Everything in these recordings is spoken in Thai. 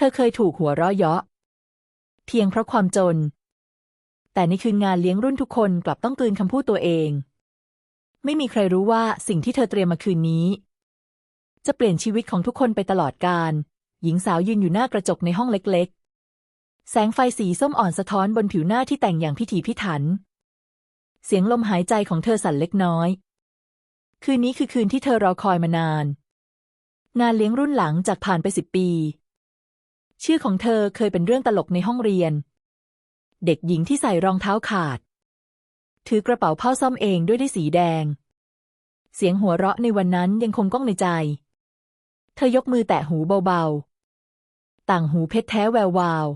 ธอเคยถูกหัวเราะเยาะ เพียงเพราะความจน แต่ในคืนงานเลี้ยงรุ่นทุกคนกลับต้องกลืนคำพูดตัวเอง ไม่มีใครรู้ว่าสิ่งที่เธอเตรียมมาคืนนี้ จะเปลี่ยนชีวิตของทุกคนไปตลอดกาลหญิงสาวยืนอยู่หน้ากระจกในห้องเล็กๆ แสงไฟสีส้มอ่อนสะท้อนบนผิวหน้าที่แต่งอย่างพิถีพิถัน เสียงลมหายใจของเธอสั่นเล็กน้อย คืนนี้คือคืนที่เธอรอคอยมานาน งานเลี้ยงรุ่นหลังจากผ่านไปสิบปี ชื่อของเธอเคยเป็นเรื่องตลกในห้องเรียน เด็กหญิงที่ใส่รองเท้าขาด ถือกระเป๋าผ้าซ่อมเองด้วยได้สีแดง เสียงหัวเราะในวันนั้นยังคงก้องในใจ เธอยกมือแตะหูเบาๆ ต่างหูเพชรแท้แวววาว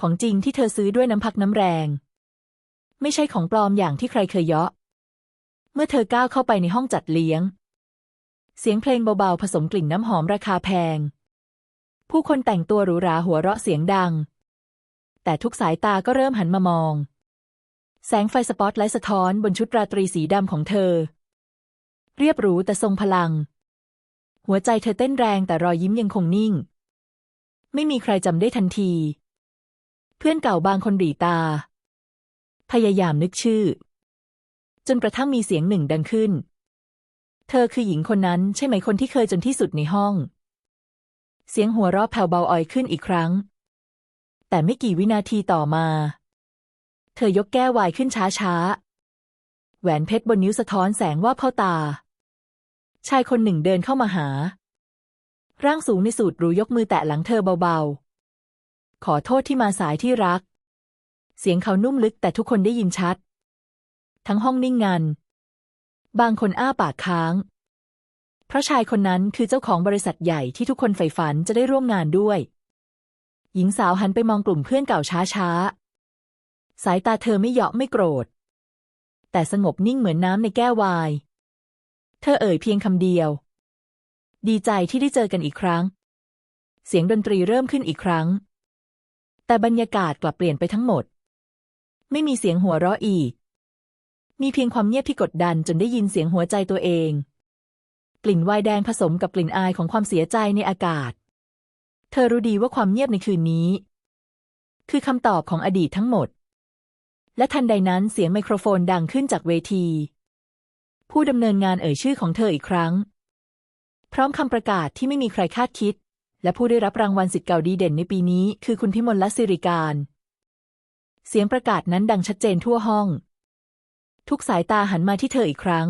ของจริงที่เธอซื้อด้วยน้ำพักน้ำแรง ไม่ใช่ของปลอมอย่างที่ใครเคยเยาะ เมื่อเธอก้าวเข้าไปในห้องจัดเลี้ยง เสียงเพลงเบาๆ ผสมกลิ่นน้ำหอมราคาแพง ผู้คนแต่งตัวหรูหราหัวเราะเสียงดัง แต่ทุกสายตาก็เริ่มหันมามอง แสงไฟสปอตไลท์สะท้อนบนชุดราตรีสีดำของเธอ เรียบหรูแต่ทรงพลัง หัวใจเธอเต้นแรงแต่รอยยิ้มยังคงนิ่ง ไม่มีใครจำได้ทันที เพื่อนเก่าบางคนหรีตา พยายามนึกชื่อ จนกระทั่งมีเสียงหนึ่งดังขึ้น เธอคือหญิงคนนั้นใช่ไหมคนที่เคยจนที่สุดในห้อง เสียงหัวเราะแผ่วเบาอ่อยขึ้นอีกครั้ง แต่ไม่กี่วินาทีต่อมา เธอยกแก้วไวน์ขึ้นช้าๆแหวนเพชรบนนิ้วสะท้อนแสงว่าเข้าตา ชายคนหนึ่งเดินเข้ามาหา ร่างสูงในสูตรรูยกมือแตะหลังเธอเบาๆ ขอโทษที่มาสายที่รัก เสียงเขานุ่มลึกแต่ทุกคนได้ยินชัด ทั้งห้องนิ่งงัน บางคนอ้าปากค้าง เพราะชายคนนั้นคือเจ้าของบริษัทใหญ่ที่ทุกคนใฝ่ฝันจะได้ร่วมงานด้วย หญิงสาวหันไปมองกลุ่มเพื่อนเก่าช้าๆ สายตาเธอไม่เหยาะไม่โกรธ แต่สงบนิ่งเหมือนน้ำในแก้ววาย เธอเอ่ยเพียงคำเดียว ดีใจที่ได้เจอกันอีกครั้ง เสียงดนตรีเริ่มขึ้นอีกครั้ง แต่บรรยากาศกลับเปลี่ยนไปทั้งหมด ไม่มีเสียงหัวเราะอีก มีเพียงความเงียบที่กดดันจนได้ยินเสียงหัวใจตัวเอง กลิ่นไวน์แดงผสมกับกลิ่นอายของความเสียใจในอากาศ เธอรู้ดีว่าความเงียบในคืนนี้ คือคำตอบของอดีตทั้งหมด และทันใดนั้นเสียงไมโครโฟนดังขึ้นจากเวที ผู้ดำเนินงานเอ่ยชื่อของเธออีกครั้ง พร้อมคำประกาศที่ไม่มีใครคาดคิด และผู้ได้รับรางวัลสิทธิ์เก่าดีเด่นในปีนี้ คือคุณพิมลลัศิริการ เสียงประกาศนั้นดังชัดเจนทั่วห้อง ทุกสายตาหันมาที่เธออีกครั้ง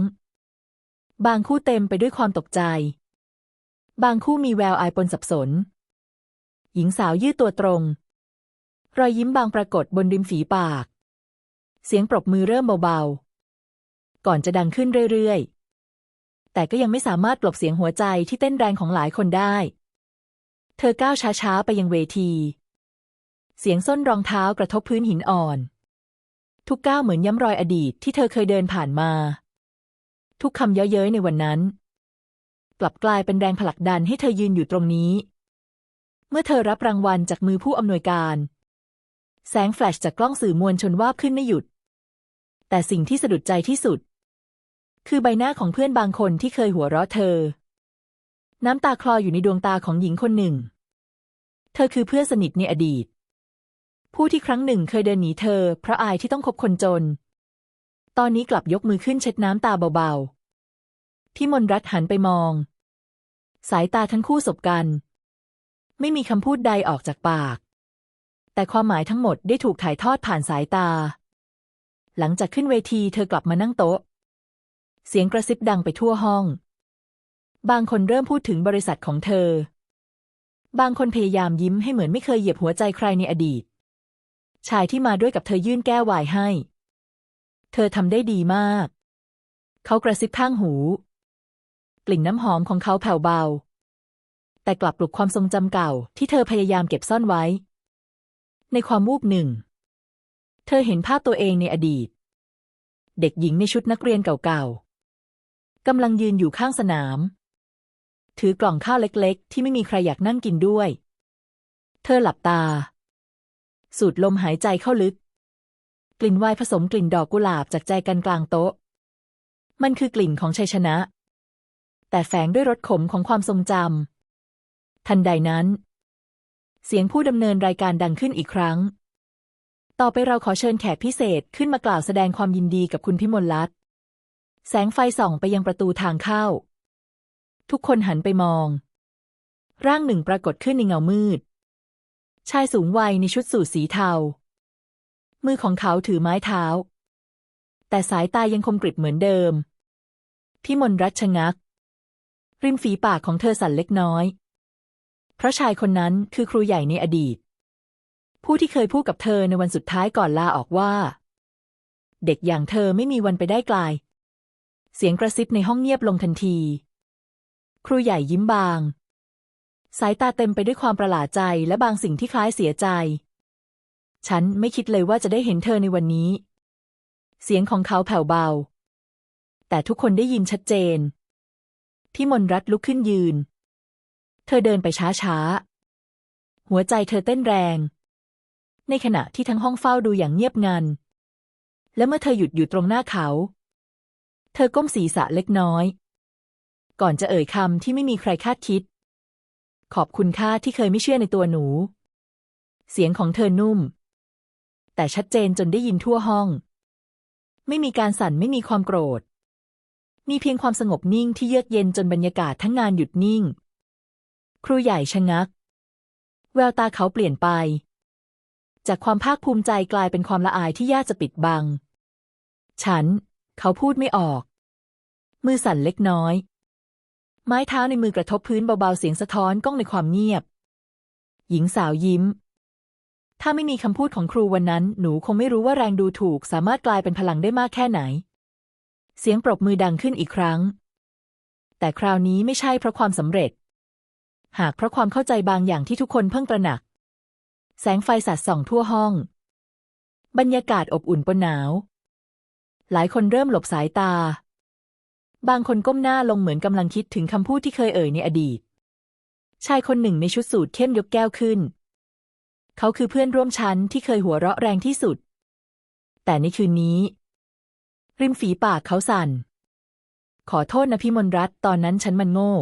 บางคู่เต็มไปด้วยความตกใจ บางคู่มีแววอายปนสับสน หญิงสาวยืดตัวตรง รอยยิ้มบางปรากฏบนริมฝีปาก เสียงปรบมือเริ่มเบาๆ ก่อนจะดังขึ้นเรื่อยๆ แต่ก็ยังไม่สามารถกลบเสียงหัวใจที่เต้นแรงของหลายคนได้ เธอก้าวช้าๆ ไปยังเวที เสียงส้นรองเท้ากระทบพื้นหินอ่อน ทุกก้าวเหมือนย้ำรอยอดีตที่เธอเคยเดินผ่านมา ทุกคำเย้ยเย้ยในวันนั้น กลับกลายเป็นแรงผลักดันให้เธอยืนอยู่ตรงนี้ เมื่อเธอรับรางวัลจากมือผู้อำนวยการ แสงแฟลชจากกล้องสื่อมวลชนวาบขึ้นไม่หยุด แต่สิ่งที่สะดุดใจที่สุด คือใบหน้าของเพื่อนบางคนที่เคยหัวเราะเธอ น้ำตาคลออยู่ในดวงตาของหญิงคนหนึ่ง เธอคือเพื่อนสนิทในอดีต ผู้ที่ครั้งหนึ่งเคยเดินหนีเธอเพราะอายที่ต้องคบคนจน ตอนนี้กลับยกมือขึ้นเช็ดน้ำตาเบาๆที่มนรัตหันไปมอง สายตาทั้งคู่สบกัน ไม่มีคำพูดใดออกจากปาก แต่ความหมายทั้งหมดได้ถูกถ่ายทอดผ่านสายตา หลังจากขึ้นเวทีเธอกลับมานั่งโต๊ะ เสียงกระซิบดังไปทั่วห้อง บางคนเริ่มพูดถึงบริษัทของเธอ บางคนพยายามยิ้มให้เหมือนไม่เคยเหยียบหัวใจใครในอดีต ชายที่มาด้วยกับเธอยื่นแก้ววน์ให้ เธอทำได้ดีมาก เขากระซิบข้างหู กลิ่นน้ำหอมของเขาแผ่วเบา แต่กลับปลุกความทรงจำเก่าที่เธอพยายามเก็บซ่อนไว้ ในความวูบหนึ่ง เธอเห็นภาพตัวเองในอดีต เด็กหญิงในชุดนักเรียนเก่าๆกำลังยืนอยู่ข้างสนาม ถือกล่องข้าวเล็กๆ ที่ไม่มีใครอยากนั่งกินด้วย เธอหลับตา สูดลมหายใจเข้าลึก กลิ่นไวน์ผสมกลิ่นดอกกุหลาบจากใจกันกลางโต๊ะ มันคือกลิ่นของชัยชนะ แต่แฝงด้วยรสขมของความทรงจำทันใดนั้น เสียงผู้ดำเนินรายการดังขึ้นอีกครั้ง ต่อไปเราขอเชิญแขกพิเศษขึ้นมากล่าวแสดงความยินดีกับคุณพิมลรัตน์แสงไฟส่องไปยังประตูทางเข้า ทุกคนหันไปมอง ร่างหนึ่งปรากฏขึ้นในเงามืด ชายสูงวัยในชุดสูทสีเทา มือของเขาถือไม้เท้า แต่สายตายังคมกริบเหมือนเดิม พิมลรัชงัก ริมฝีปากของเธอสั่นเล็กน้อย เพราะชายคนนั้นคือครูใหญ่ในอดีต ผู้ที่เคยพูดกับเธอในวันสุดท้ายก่อนลาออกว่า เด็กอย่างเธอไม่มีวันไปได้ไกล เสียงกระซิบในห้องเงียบลงทันที ครูใหญ่ยิ้มบาง สายตาเต็มไปด้วยความประหลาดใจและบางสิ่งที่คล้ายเสียใจ ฉันไม่คิดเลยว่าจะได้เห็นเธอในวันนี้ เสียงของเขาแผ่วเบา แต่ทุกคนได้ยินชัดเจน พี่มนรัตลุกขึ้นยืน เธอเดินไปช้าๆ หัวใจเธอเต้นแรง ในขณะที่ทั้งห้องเฝ้าดูอย่างเงียบงัน และเมื่อเธอหยุดอยู่ตรงหน้าเขา เธอก้มศีรษะเล็กน้อย ก่อนจะเอ่ยคำที่ไม่มีใครคาดคิด ขอบคุณค่าที่เคยไม่เชื่อในตัวหนู เสียงของเธอนุ่ม แต่ชัดเจนจนได้ยินทั่วห้อง ไม่มีการสั่นไม่มีความโกรธ มีเพียงความสงบนิ่งที่เยือกเย็นจนบรรยากาศทั้งงานหยุดนิ่ง ครูใหญ่ชะงัก แววตาเขาเปลี่ยนไป จากความภาคภูมิใจกลายเป็นความละอายที่ยากจะปิดบัง ฉัน เขาพูดไม่ออก มือสั่นเล็กน้อย ไม้เท้าในมือกระทบพื้นเบาๆเสียงสะท้อนก้องในความเงียบ หญิงสาวยิ้ม ถ้าไม่มีคำพูดของครูวันนั้น หนูคงไม่รู้ว่าแรงดูถูกสามารถกลายเป็นพลังได้มากแค่ไหน เสียงปรบมือดังขึ้นอีกครั้ง แต่คราวนี้ไม่ใช่เพราะความสำเร็จ หากเพราะความเข้าใจบางอย่างที่ทุกคนเพิ่งตระหนัก แสงไฟสาดส่องทั่วห้อง บรรยากาศอบอุ่นปนหนาว หลายคนเริ่มหลบสายตา บางคนก้มหน้าลงเหมือนกำลังคิดถึงคำพูดที่เคยเอ่ยในอดีต ชายคนหนึ่งในชุดสูทเข้มยกแก้วขึ้น เขาคือเพื่อนร่วมชั้นที่เคยหัวเราะแรงที่สุด แต่ในคืนนี้ ริมฝีปากเขาสั่น ขอโทษนะพี่มนรัตตอนนั้นฉันมันโง่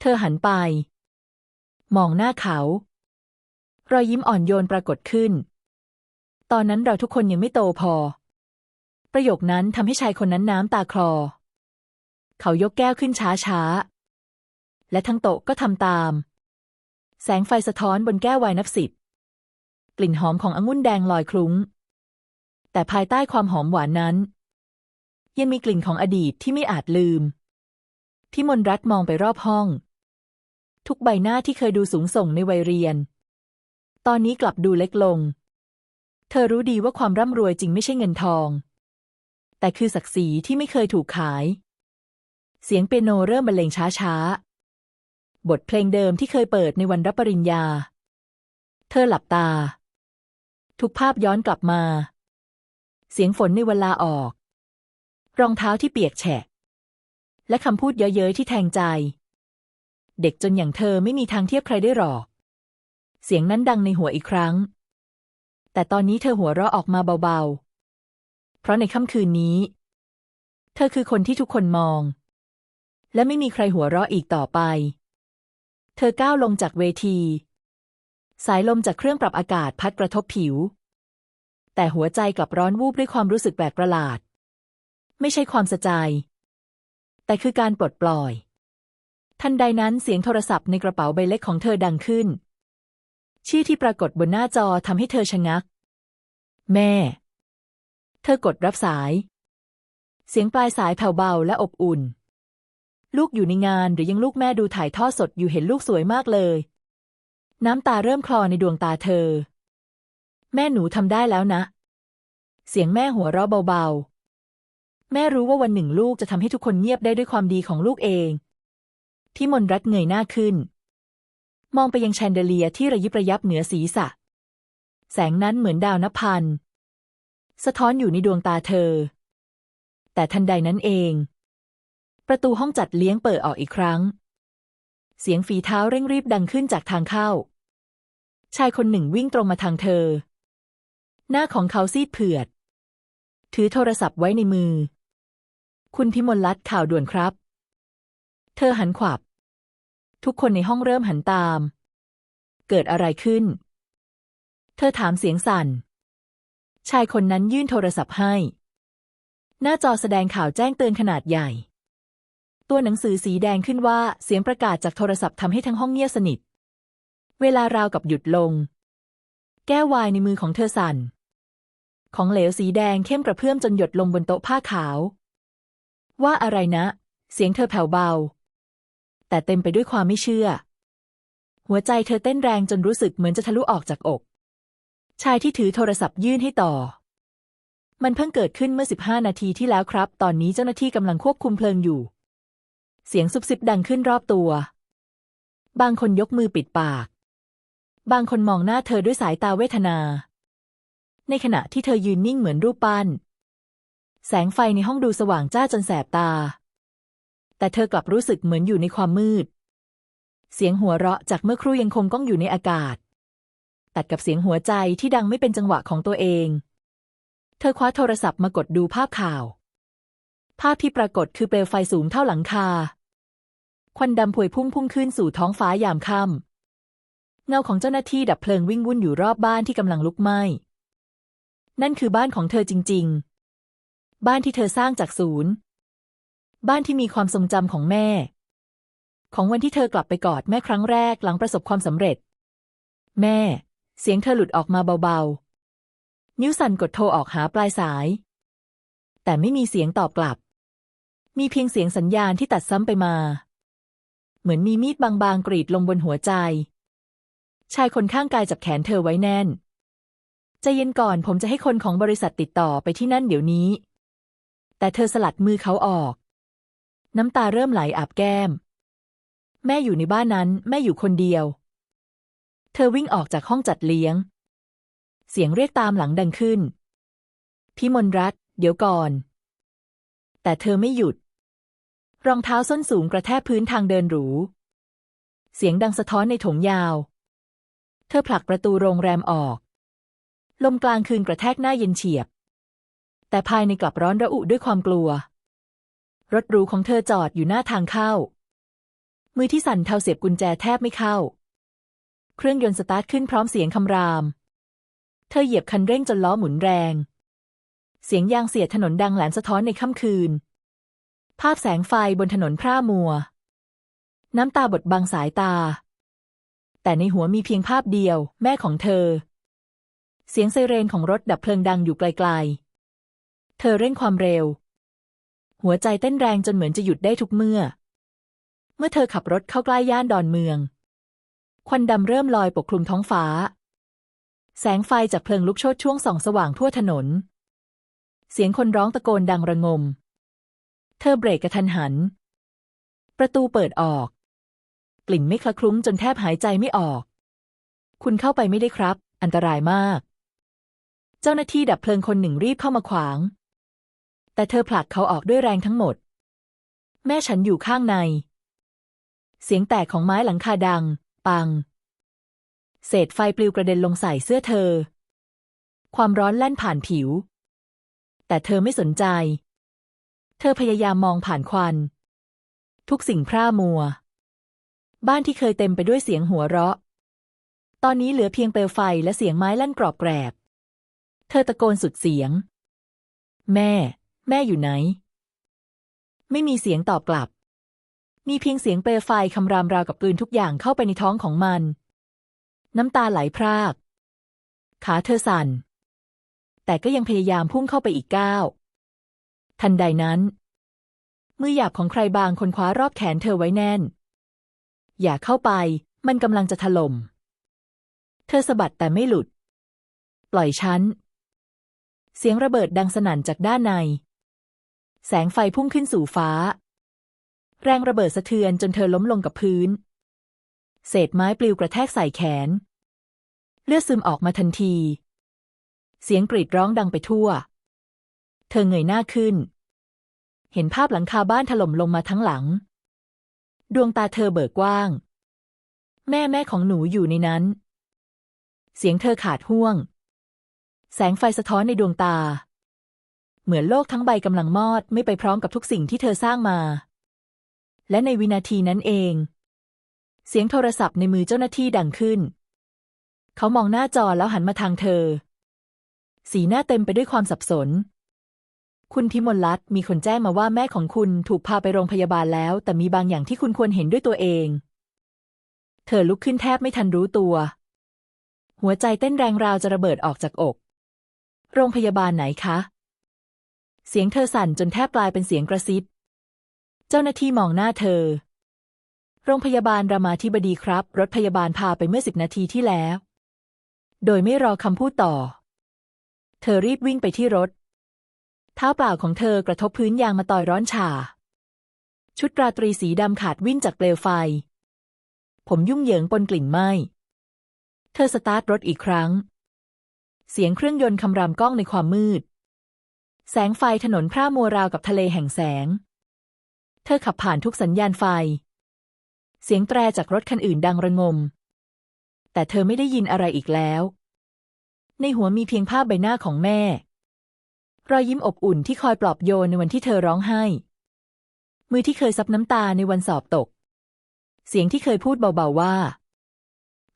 เธอหันไป มองหน้าเขา รอยยิ้มอ่อนโยนปรากฏขึ้น ตอนนั้นเราทุกคนยังไม่โตพอ ประโยคนั้นทำให้ชายคนนั้นน้ำตาคลอ เขายกแก้วขึ้นช้าๆและทั้งโต๊ะก็ทำตาม แสงไฟสะท้อนบนแก้ววน์นับสิบ กลิ่นหอมขององุ่นแดงลอยคลุ้ง แต่ภายใต้ความหอมหวานนั้น ยังมีกลิ่นของอดีตที่ไม่อาจลืมพี่มนรัตน์มองไปรอบห้อง ทุกใบหน้าที่เคยดูสูงส่งในวัยเรียน ตอนนี้กลับดูเล็กลง เธอรู้ดีว่าความร่ำรวยจริงไม่ใช่เงินทอง แต่คือศักดิ์ศรีที่ไม่เคยถูกขาย เสียงเปียโนเริ่มบรรเลงช้าๆ บทเพลงเดิมที่เคยเปิดในวันรับปริญญา เธอหลับตา ทุกภาพย้อนกลับมา เสียงฝนในเวลาออก รองเท้าที่เปียกแฉะ และคำพูดเย้ยๆที่แทงใจ เด็กจนอย่างเธอไม่มีทางเทียบใครได้หรอก เสียงนั้นดังในหัวอีกครั้ง แต่ตอนนี้เธอหัวเราะออกมาเบาๆ เพราะในค่ำคืนนี้ เธอคือคนที่ทุกคนมอง และไม่มีใครหัวเราะอีกต่อไป เธอก้าวลงจากเวที สายลมจากเครื่องปรับอากาศพัดกระทบผิว แต่หัวใจกลับร้อนวูบด้วยความรู้สึกแปลกประหลาด ไม่ใช่ความสะใจ แต่คือการปลดปล่อย ทันใดนั้นเสียงโทรศัพท์ในกระเป๋าใบเล็กของเธอดังขึ้น ชื่อที่ปรากฏบนหน้าจอทำให้เธอชะงัก แม่ เธอกดรับสาย เสียงปลายสายแผ่วเบาและอบอุ่น ลูกอยู่ในงานหรือยังลูกแม่ดูถ่ายทอดสดอยู่เห็นลูกสวยมากเลย น้ำตาเริ่มคลอในดวงตาเธอ แม่หนูทำได้แล้วนะ เสียงแม่หัวเราะเบาๆ แม่รู้ว่าวันหนึ่งลูกจะทำให้ทุกคนเงียบได้ด้วยความดีของลูกเอง ที่มนรัตเงยหน้าขึ้น มองไปยังแชนเดเลียที่ระยิบระยับเหนือศีรษะ แสงนั้นเหมือนดาวนพัน สะท้อนอยู่ในดวงตาเธอ แต่ทันใดนั้นเอง ประตูห้องจัดเลี้ยงเปิดออกอีกครั้ง เสียงฝีเท้าเร่งรีบดังขึ้นจากทางเข้า ชายคนหนึ่งวิ่งตรงมาทางเธอ หน้าของเขาซีดเผือด ถือโทรศัพท์ไว้ในมือ คุณพิมลรัตน์ข่าวด่วนครับ เธอหันขวับ ทุกคนในห้องเริ่มหันตาม เกิดอะไรขึ้น เธอถามเสียงสั่น ชายคนนั้นยื่นโทรศัพท์ให้ หน้าจอแสดงข่าวแจ้งเตือนขนาดใหญ่ ตัวหนังสือสีแดงขึ้นว่าเสียงประกาศจากโทรศัพท์ทำให้ทั้งห้องเงียบสนิท เวลาราวกับหยุดลง แก้ววายในมือของเธอสั่น ของเหลวสีแดงเข้มกระเพื่อมจนหยดลงบนโต๊ะผ้าขาว ว่าอะไรนะ เสียงเธอแผ่วเบา แต่เต็มไปด้วยความไม่เชื่อ หัวใจเธอเต้นแรงจนรู้สึกเหมือนจะทะลุออกจากอก ชายที่ถือโทรศัพท์ยื่นให้ต่อ มันเพิ่งเกิดขึ้นเมื่อ 15 นาทีที่แล้วครับ ตอนนี้เจ้าหน้าที่กำลังควบคุมเพลิงอยู่ เสียงซุบซิบดังขึ้นรอบตัว บางคนยกมือปิดปาก บางคนมองหน้าเธอด้วยสายตาเวทนา ในขณะที่เธอยืนนิ่งเหมือนรูปปั้น แสงไฟในห้องดูสว่างจ้าจนแสบตา แต่เธอกลับรู้สึกเหมือนอยู่ในความมืด เสียงหัวเราะจากเมื่อครู่ยังคงก้องอยู่ในอากาศ ตัดกับเสียงหัวใจที่ดังไม่เป็นจังหวะของตัวเอง เธอคว้าโทรศัพท์มากดดูภาพข่าว ภาพที่ปรากฏคือเปลวไฟสูงเท่าหลังคา ควันดำพวยพุ่งพุ่งขึ้นสู่ท้องฟ้ายามค่ำ เงาของเจ้าหน้าที่ดับเพลิงวิ่งวุ่นอยู่รอบบ้านที่กำลังลุกไหม้ นั่นคือบ้านของเธอจริง ๆ บ้านที่เธอสร้างจากศูนย์ บ้านที่มีความทรงจำของแม่ ของวันที่เธอกลับไปกอดแม่ครั้งแรกหลังประสบความสำเร็จ แม่ เสียงเธอหลุดออกมาเบาๆ นิ้วสั่นกดโทรออกหาปลายสาย แต่ไม่มีเสียงตอบกลับ มีเพียงเสียงสัญญาณที่ตัดซ้ำไปมา เหมือนมีมีดบางๆ กรีดลงบนหัวใจ ชายคนข้างกายจับแขนเธอไว้แน่น ใจเย็นก่อนผมจะให้คนของบริษัทติดต่อไปที่นั่นเดี๋ยวนี้ แต่เธอสลัดมือเขาออก น้ำตาเริ่มไหลอาบแก้ม แม่อยู่ในบ้านนั้น แม่อยู่คนเดียว เธอวิ่งออกจากห้องจัดเลี้ยง เสียงเรียกตามหลังดังขึ้นพี่มนรัตน์เดี๋ยวก่อน แต่เธอไม่หยุด รองเท้าส้นสูงกระแทกพื้นทางเดินหรู เสียงดังสะท้อนในถงยาว เธอผลักประตูโรงแรมออก ลมกลางคืนกระแทกหน้าเย็นเฉียบ แต่ภายในกลับร้อนระอุด้วยความกลัว รถหรูของเธอจอดอยู่หน้าทางเข้า มือที่สั่นเทาเสียบกุญแจแทบไม่เข้า เครื่องยนต์สตาร์ทขึ้นพร้อมเสียงคำราม เธอเหยียบคันเร่งจนล้อหมุนแรง เสียงยางเสียดถนนดังแหลมสะท้อนในค่ำคืน ภาพแสงไฟบนถนนพร่ามัว น้ำตาบดบังสายตา แต่ในหัวมีเพียงภาพเดียว แม่ของเธอ เสียงไซเรนของรถดับเพลิงดังอยู่ไกลๆ เธอเร่งความเร็ว หัวใจเต้นแรงจนเหมือนจะหยุดได้ทุกเมื่อ เมื่อเธอขับรถเข้าใกล้ย่านดอนเมือง ควันดำเริ่มลอยปกคลุมท้องฟ้า แสงไฟจากเพลิงลุกโชนช่วงส่องสว่างทั่วถนน เสียงคนร้องตะโกนดังระงม เธอเบรกกระทันหัน ประตูเปิดออก กลิ่นไม่คละคลุ้งจนแทบหายใจไม่ออก คุณเข้าไปไม่ได้ครับ อันตรายมาก เจ้าหน้าที่ดับเพลิงคนหนึ่งรีบเข้ามาขวาง แต่เธอผลักเขาออกด้วยแรงทั้งหมด แม่ฉันอยู่ข้างใน เสียงแตกของไม้หลังคาดัง ปัง เศษไฟปลิวกระเด็นลงใส่เสื้อเธอ ความร้อนแล่นผ่านผิว แต่เธอไม่สนใจ เธอพยายามมองผ่านควัน ทุกสิ่งพร่ามัว บ้านที่เคยเต็มไปด้วยเสียงหัวเราะ ตอนนี้เหลือเพียงเปลวไฟและเสียงไม้ลั่นกรอบแกรบ เธอตะโกนสุดเสียง แม่ แม่อยู่ไหน ไม่มีเสียงตอบกลับ มีเพียงเสียงเปลวไฟคำรามราวกับกลืนทุกอย่างเข้าไปในท้องของมัน น้ำตาไหลพราก ขาเธอสั่น แต่ก็ยังพยายามพุ่งเข้าไปอีกก้าว ทันใดนั้น มือหยาบของใครบางคนคว้ารอบแขนเธอไว้แน่น อย่าเข้าไป มันกำลังจะถล่ม เธอสะบัดแต่ไม่หลุด ปล่อยฉัน เสียงระเบิดดังสนั่นจากด้านใน แสงไฟพุ่งขึ้นสู่ฟ้า แรงระเบิดสะเทือนจนเธอล้มลงกับพื้น เศษไม้ปลิวกระแทกใส่แขน เลือดซึมออกมาทันที เสียงกรีดร้องดังไปทั่ว เธอเงยหน้าขึ้น เห็นภาพหลังคาบ้านถล่มลงมาทั้งหลัง ดวงตาเธอเบิกกว้าง แม่แม่ของหนูอยู่ในนั้น เสียงเธอขาดห่วง แสงไฟสะท้อนในดวงตา เหมือนโลกทั้งใบกำลังมอดไม่ไปพร้อมกับทุกสิ่งที่เธอสร้างมา และในวินาทีนั้นเอง เสียงโทรศัพท์ในมือเจ้าหน้าที่ดังขึ้น เขามองหน้าจอแล้วหันมาทางเธอ สีหน้าเต็มไปด้วยความสับสน คุณพิมลรัตมีคนแจ้งมาว่าแม่ของคุณถูกพาไปโรงพยาบาลแล้ว แต่มีบางอย่างที่คุณควรเห็นด้วยตัวเอง เธอลุกขึ้นแทบไม่ทันรู้ตัว หัวใจเต้นแรงราวจะระเบิดออกจากอก โรงพยาบาลไหนคะ เสียงเธอสั่นจนแทบกลายเป็นเสียงกระซิบ เจ้าหน้าที่มองหน้าเธอ โรงพยาบาลรามาธิบดีครับ รถพยาบาลพาไปเมื่อสิบนาทีที่แล้ว โดยไม่รอคำพูดต่อ เธอรีบวิ่งไปที่รถ เท้าเปล่าของเธอกระทบพื้นยางมาต่อยร้อนชาชุดราตรีสีดำขาดวิ่นจากเปลวไฟ ผมยุ่งเหยิงปนกลิ่นไหม้เธอสตาร์ทรถอีกครั้ง เสียงเครื่องยนต์คำรามก้องในความมืด แสงไฟถนนพร่ามัวราวกับทะเลแห่งแสง เธอขับผ่านทุกสัญญาณไฟ เสียงแตรจากรถคันอื่นดังระงม แต่เธอไม่ได้ยินอะไรอีกแล้ว ในหัวมีเพียงภาพใบหน้าของแม่ รอยยิ้มอบอุ่นที่คอยปลอบโยนในวันที่เธอร้องไห้ มือที่เคยซับน้ำตาในวันสอบตก เสียงที่เคยพูดเบาๆว่า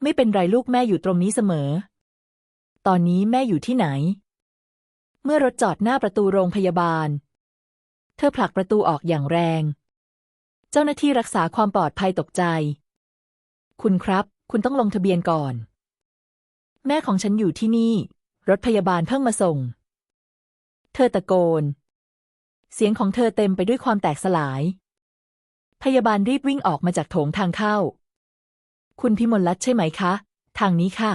ไม่เป็นไรลูกแม่อยู่ตรงนี้เสมอ ตอนนี้แม่อยู่ที่ไหน เมื่อรถจอดหน้าประตูโรงพยาบาล เธอผลักประตูออกอย่างแรง เจ้าหน้าที่รักษาความปลอดภัยตกใจ คุณครับ คุณต้องลงทะเบียนก่อน แม่ของฉันอยู่ที่นี่ รถพยาบาลเพิ่งมาส่ง เธอตะโกน เสียงของเธอเต็มไปด้วยความแตกสลาย พยาบาลรีบวิ่งออกมาจากโถงทางเข้า คุณพิมลรัตใช่ไหมคะ ทางนี้ค่ะ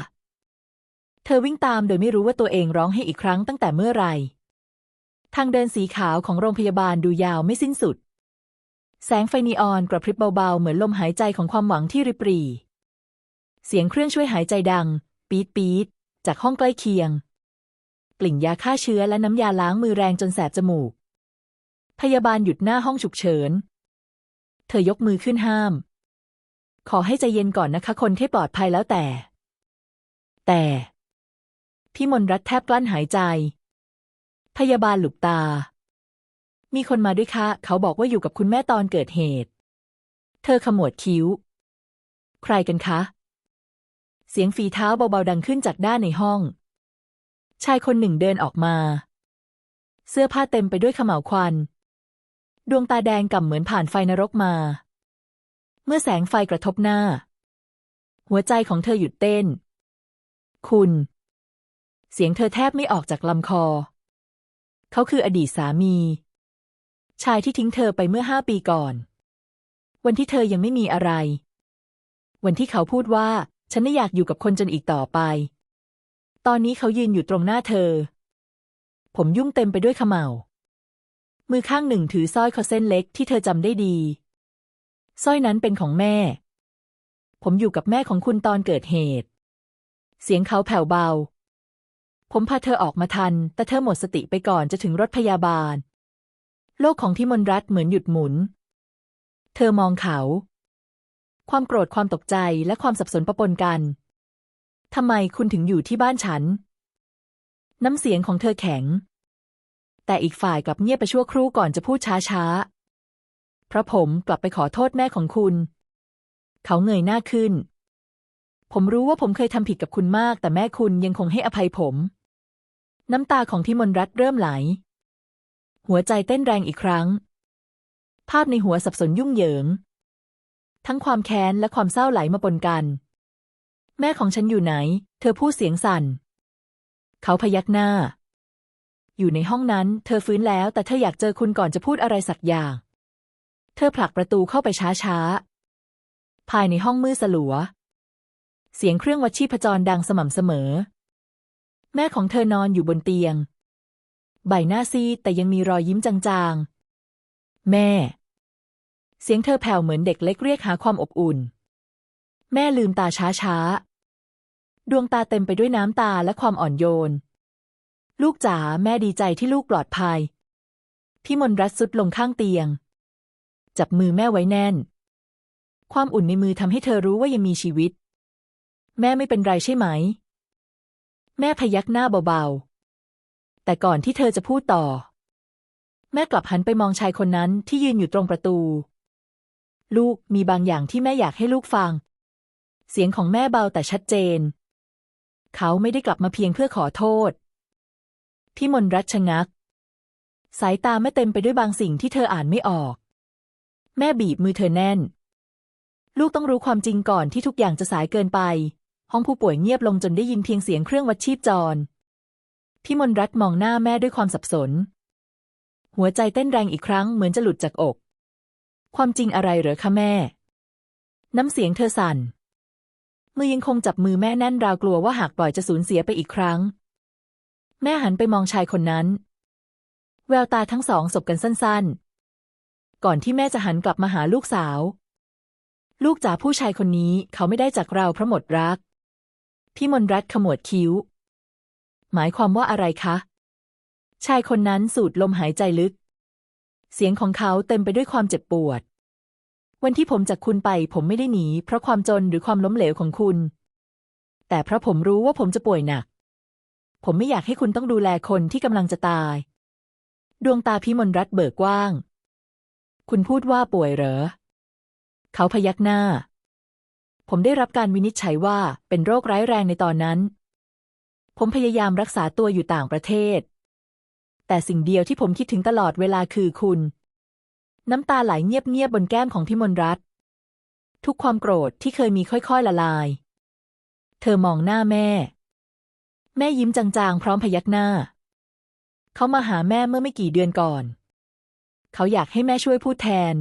เธอวิ่งตามโดยไม่รู้ว่าตัวเองร้องให้อีกครั้งตั้งแต่เมื่อไหร่ทางเดินสีขาวของโรงพยาบาลดูยาวไม่สิ้นสุด แสงไฟนีออนกระพริบเบาๆ เหมือนลมหายใจของความหวังที่ริบรี เสียงเครื่องช่วยหายใจดัง ปี๊ดปี๊ดจากห้องใกล้เคียง กลิ่นยาฆ่าเชื้อและน้ำยาล้างมือแรงจนแสบจมูก พยาบาลหยุดหน้าห้องฉุกเฉิน เธอยกมือขึ้นห้าม ขอให้ใจเย็นก่อนนะคะคนที่ปลอดภัยแล้วแต่ แต่พี่มนรัตแทบกลั้นหายใจ พยาบาลหลุบตา มีคนมาด้วยคะ เขาบอกว่าอยู่กับคุณแม่ตอนเกิดเหตุ เธอขมวดคิ้ว ใครกันคะ เสียงฝีเท้าเบาๆดังขึ้นจากด้านในห้อง ชายคนหนึ่งเดินออกมา เสื้อผ้าเต็มไปด้วยขม่าวควัน ดวงตาแดงก่ำเหมือนผ่านไฟนรกมา เมื่อแสงไฟกระทบหน้า หัวใจของเธอหยุดเต้น คุณ เสียงเธอแทบไม่ออกจากลำคอ เขาคืออดีตสามี ชายที่ทิ้งเธอไปเมื่อห้าปีก่อน วันที่เธอยังไม่มีอะไร วันที่เขาพูดว่า ฉันไม่อยากอยู่กับคนจนอีกต่อไป ตอนนี้เขายืนอยู่ตรงหน้าเธอ ผมยุ่งเต็มไปด้วยขมเหลามือข้างหนึ่งถือสร้อยคอเส้นเล็กที่เธอจำได้ดี สร้อยนั้นเป็นของแม่ ผมอยู่กับแม่ของคุณตอนเกิดเหตุ เสียงเขาแผ่วเบา ผมพาเธอออกมาทัน แต่เธอหมดสติไปก่อนจะถึงรถพยาบาล โลกของที่มนรัตเหมือนหยุดหมุน เธอมองเขา ความโกรธความตกใจและความสับสนปะปนกัน ทำไมคุณถึงอยู่ที่บ้านฉัน น้ำเสียงของเธอแข็ง แต่อีกฝ่ายกลับเงียบไปชั่วครู่ก่อนจะพูดช้าๆ เพราะผมกลับไปขอโทษแม่ของคุณ เขาเงยหน้าขึ้น ผมรู้ว่าผมเคยทำผิดกับคุณมาก แต่แม่คุณยังคงให้อภัยผม น้ำตาของพิมลรัตเริ่มไหล หัวใจเต้นแรงอีกครั้ง ภาพในหัวสับสนยุ่งเหยิง ทั้งความแค้นและความเศร้าไหลมาปนกัน แม่ของฉันอยู่ไหน เธอพูดเสียงสั่น เขาพยักหน้า อยู่ในห้องนั้น เธอฟื้นแล้ว แต่เธออยากเจอคุณก่อนจะพูดอะไรสักอย่าง เธอผลักประตูเข้าไปช้าๆ ภายในห้องมืดสลัว เสียงเครื่องวัดชีพจรดังสม่ำเสมอ แม่ของเธอนอนอยู่บนเตียง ใบหน้าซีดแต่ยังมีรอยยิ้มจางๆ แม่ เสียงเธอแผ่วเหมือนเด็กเล็กเรียกหาความอบอุ่นแม่ลืมตาช้าๆ ดวงตาเต็มไปด้วยน้ำตาและความอ่อนโยน ลูกจ๋าแม่ดีใจที่ลูกปลอดภัย พี่มนรัตสุดลงข้างเตียง จับมือแม่ไว้แน่น ความอุ่นในมือทำให้เธอรู้ว่ายังมีชีวิต แม่ไม่เป็นไรใช่ไหม แม่พยักหน้าเบาๆ แต่ก่อนที่เธอจะพูดต่อ แม่กลับหันไปมองชายคนนั้นที่ยืนอยู่ตรงประตู ลูกมีบางอย่างที่แม่อยากให้ลูกฟัง เสียงของแม่เบาแต่ชัดเจน เขาไม่ได้กลับมาเพียงเพื่อขอโทษ พี่มนรัชงัก สายตาแม่เต็มไปด้วยบางสิ่งที่เธออ่านไม่ออก แม่บีบมือเธอแน่น ลูกต้องรู้ความจริงก่อนที่ทุกอย่างจะสายเกินไป ห้องผู้ป่วยเงียบลงจนได้ยินเพียงเสียงเครื่องวัดชีพจร พี่มนรัตมองหน้าแม่ด้วยความสับสน หัวใจเต้นแรงอีกครั้งเหมือนจะหลุดจากอก ความจริงอะไรเหรอคะแม่ น้ำเสียงเธอสั่น มือยังคงจับมือแม่แน่นราวกลัวว่าหากปล่อยจะสูญเสียไปอีกครั้ง แม่หันไปมองชายคนนั้น แววตาทั้งสองสบกันสั้นๆ ก่อนที่แม่จะหันกลับมาหาลูกสาว ลูกจ๋าผู้ชายคนนี้เขาไม่ได้จากเราเพราะหมดรัก พี่มนรัตขมวดคิ้ว หมายความว่าอะไรคะ ชายคนนั้นสูดลมหายใจลึก เสียงของเขาเต็มไปด้วยความเจ็บปวด วันที่ผมจากคุณไปผมไม่ได้หนี เพราะความจนหรือความล้มเหลวของคุณ แต่เพราะผมรู้ว่าผมจะป่วยหนัก ผมไม่อยากให้คุณต้องดูแลคนที่กำลังจะตาย ดวงตาพิมลรัตน์เบิกกว้าง คุณพูดว่าป่วยเหรอ เขาพยักหน้า ผมได้รับการวินิจฉัยว่าเป็นโรคร้ายแรงในตอนนั้น ผมพยายามรักษาตัวอยู่ต่างประเทศ แต่สิ่งเดียวที่ผมคิดถึงตลอดเวลาคือคุณ น้ำตาไหลเงียบๆบนแก้มของพิมลรัตน์ทุกความโกรธที่เคยมีค่อยๆละลาย เธอมองหน้าแม่ แม่ยิ้มจางๆ พร้อมพยักหน้า เขามาหาแม่เมื่อไม่กี่เดือนก่อน เขาอยากให้แม่ช่วยพูดแทน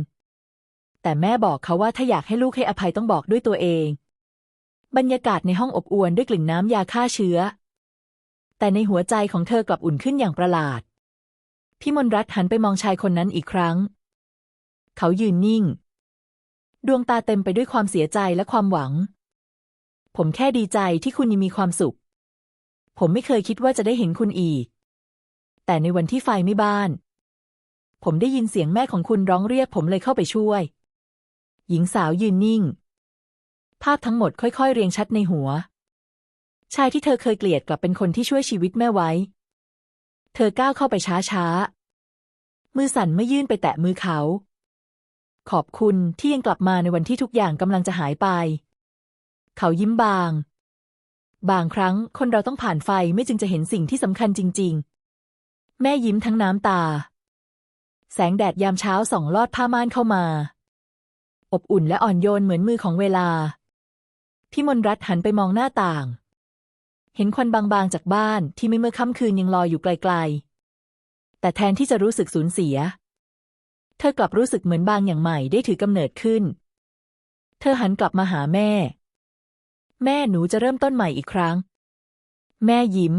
แต่แม่บอกเขาว่าถ้าอยากให้ลูกให้อภัยต้องบอกด้วยตัวเอง บรรยากาศในห้องอบอวลด้วยกลิ่นน้ำยาฆ่าเชื้อ แต่ในหัวใจของเธอกลับอุ่นขึ้นอย่างประหลาด พี่มนรัตน์หันไปมองชายคนนั้นอีกครั้ง เขายืนนิ่ง ดวงตาเต็มไปด้วยความเสียใจและความหวัง ผมแค่ดีใจที่คุณยังมีความสุข ผมไม่เคยคิดว่าจะได้เห็นคุณอีก แต่ในวันที่ไฟไม่บ้าน ผมได้ยินเสียงแม่ของคุณร้องเรียกผมเลยเข้าไปช่วย หญิงสาวยืนนิ่ง ภาพทั้งหมดค่อยๆ เรียงชัดในหัว ชายที่เธอเคยเกลียดกลับเป็นคนที่ช่วยชีวิตแม่ไว้ เธอก้าวเข้าไปช้าๆมือสั่นไม่ยื่นไปแตะมือเขา ขอบคุณที่ยังกลับมาในวันที่ทุกอย่างกำลังจะหายไป เขายิ้มบาง บางครั้งคนเราต้องผ่านไฟไม่จึงจะเห็นสิ่งที่สำคัญจริง ๆ แม่ยิ้มทั้งน้ำตา แสงแดดยามเช้าส่องลอดผ้าม่านเข้ามา อบอุ่นและอ่อนโยนเหมือนมือของเวลา พี่มนรัตหันไปมองหน้าต่าง เห็นควันบางๆจากบ้านที่ไม่เมื่อค่ำคืนยังลอยอยู่ไกล ๆ แต่แทนที่จะรู้สึกสูญเสีย เธอกลับรู้สึกเหมือนบางอย่างใหม่ได้ถือกำเนิดขึ้น เธอหันกลับมาหาแม่ แม่หนูจะเริ่มต้นใหม่อีกครั้ง แม่ยิ้ม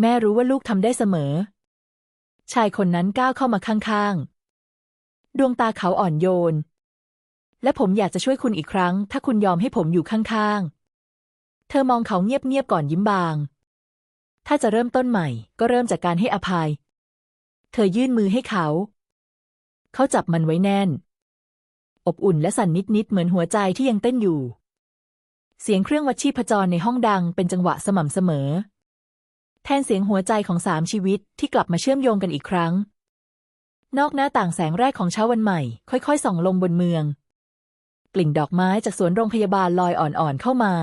แม่รู้ว่าลูกทำได้เสมอ ชายคนนั้นก้าวเข้ามาข้างๆ ดวงตาเขาอ่อนโยน และผมอยากจะช่วยคุณอีกครั้ง ถ้าคุณยอมให้ผมอยู่ข้างๆ เธอมองเขาเงียบๆก่อนยิ้มบาง ถ้าจะเริ่มต้นใหม่ ก็เริ่มจากการให้อภัย เธอยื่นมือให้เขา เขาจับมันไว้แน่น อบอุ่นและสั่นนิดๆเหมือนหัวใจที่ยังเต้นอยู่ เสียงเครื่องวัดชีพจรในห้องดังเป็นจังหวะสม่ำเสมอ แทนเสียงหัวใจของสามชีวิตที่กลับมาเชื่อมโยงกันอีกครั้ง นอกหน้าต่างแสงแรกของเช้าวันใหม่ ค่อยๆส่องลงบนเมือง กลิ่นดอกไม้จากสวนโรงพยาบาลลอยอ่อนๆเข้ามา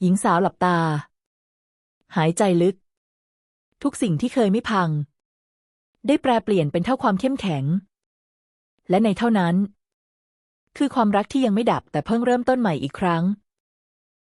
หญิงสาวหลับตา หายใจลึก ทุกสิ่งที่เคยไม่พัง ได้แปลเปลี่ยนเป็นเท่าความเข้มแข็ง และในเท่านั้น คือความรักที่ยังไม่ดับแต่เพิ่งเริ่มต้นใหม่อีกครั้ง